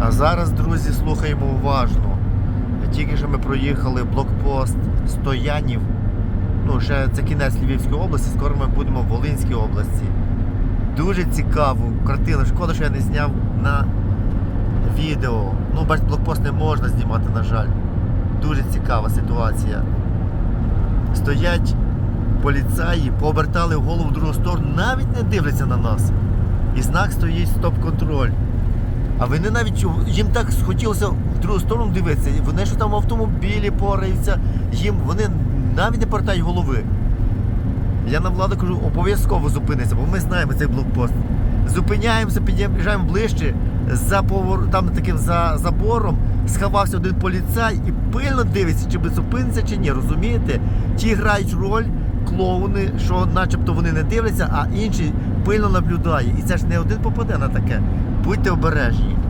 А зараз, друзі, слухаємо уважно. Тільки що ми проїхали блокпост Стоянів. Ну, ще це кінець Львівської області, скоро ми будемо в Волинській області. Дуже цікаву картину. Шкода, що я не зняв на відео. Ну, бач, блокпост не можна знімати, на жаль. Дуже цікава ситуація. Стоять поліцаї, пообертали голову в другу сторону, навіть не дивляться на нас. І знак стоїть стоп-контроль. А вони навіть їм так хотілося в другу сторону дивитися. Вони що там в автомобілі пораються, їм вони навіть не повертають голови. Я на владу кажу, обов'язково зупиниться, бо ми знаємо цей блокпост. Зупиняємося, під'їжджаємо ближче, за повор... там таким за забором сховався один поліцай і пильно дивиться, чи би зупиниться, чи ні. Розумієте? Ті грають роль клоуни, що начебто вони не дивляться, а інший пильно наблюдає. І це ж не один попаде на таке. buď to brnaží.